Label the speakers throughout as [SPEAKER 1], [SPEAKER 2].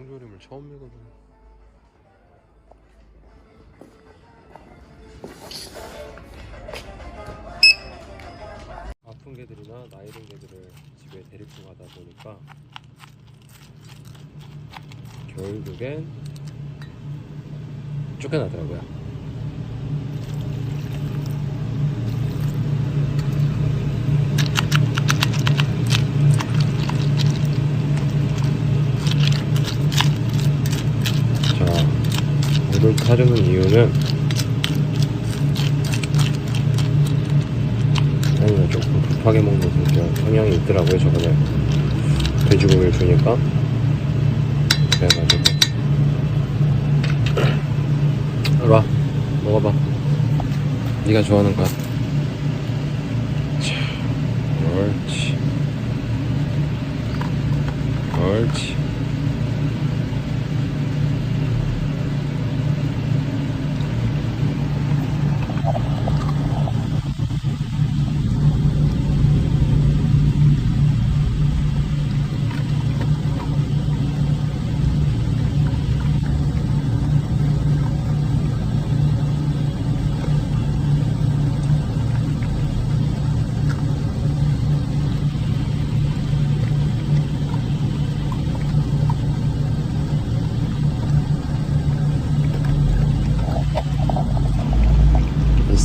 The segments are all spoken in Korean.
[SPEAKER 1] 통조림을 처음 먹어보네. 아픈 개들이나 나이 든 개들을 집에 데리고 가다 보니까 결국엔 쫓겨나더라고요. 물을 타려는 이유는 아니면 조금 급하게 먹는 성격 성향이 있더라고요 저번에. 돼지고기를 주니까. 그래가지고. 이리 와. 먹어봐. 네가 좋아하는 옳지 옳지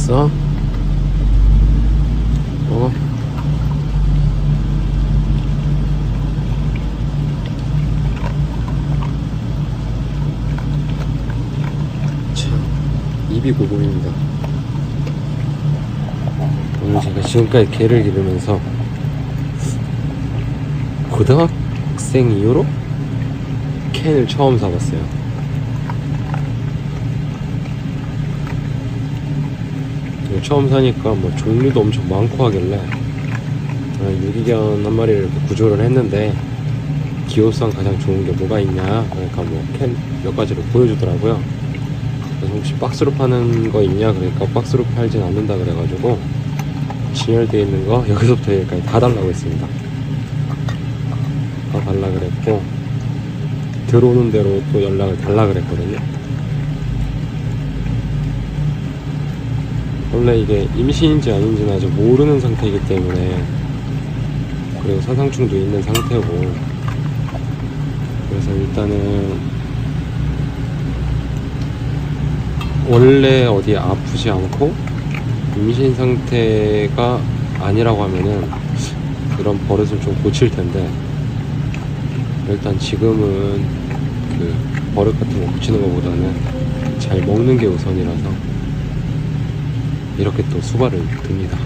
[SPEAKER 1] 있어? 참, 입이 고급입니다. 오늘 제가 지금까지 개를 기르면서 고등학생 이후로 캔을 처음 사봤어요. 이거 처음 사니까 뭐 종류도 엄청 많고 하길래 어, 유기견 한 마리를 구조를 했는데 기호성 가장 좋은 게 뭐가 있냐? 그러니까 뭐캔몇 가지를 보여주더라고요. 그래서 혹시 박스로 파는 거 있냐? 그러니까 박스로 팔진 않는다 그래가지고 진열되어 있는 거 여기서부터 여기까지 다 달라고 했습니다. 다 달라 그랬고 들어오는 대로 또 연락을 달라 그랬거든요 원래 이게 임신인지 아닌지는 아직 모르는 상태이기 때문에 그리고 산상충도 있는 상태고. 그래서 일단은 원래 어디 아프지 않고 임신 상태가 아니라고 하면은 이런 버릇을 좀 고칠 텐데 일단 지금은 그 버릇 같은 거 고치는 것보다는 잘 먹는 게 우선이라서 이렇게 또 수발을 듭니다.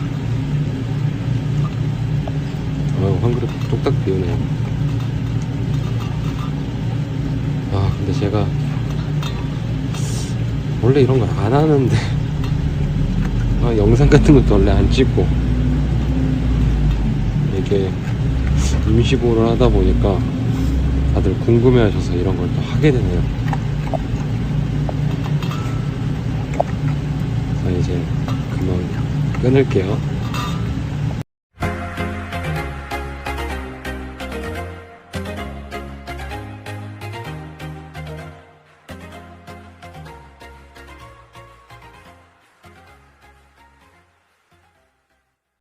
[SPEAKER 1] 아유, 한 그릇 뚝딱 비우네요. 아, 근데 제가 원래 이런 걸 안 하는데 아, 영상 같은 것도 원래 안 찍고 이게 임시보를 하다 보니까 다들 궁금해 하셔서 이런 걸 또 하게 되네요. 자, 이제 끊을게요.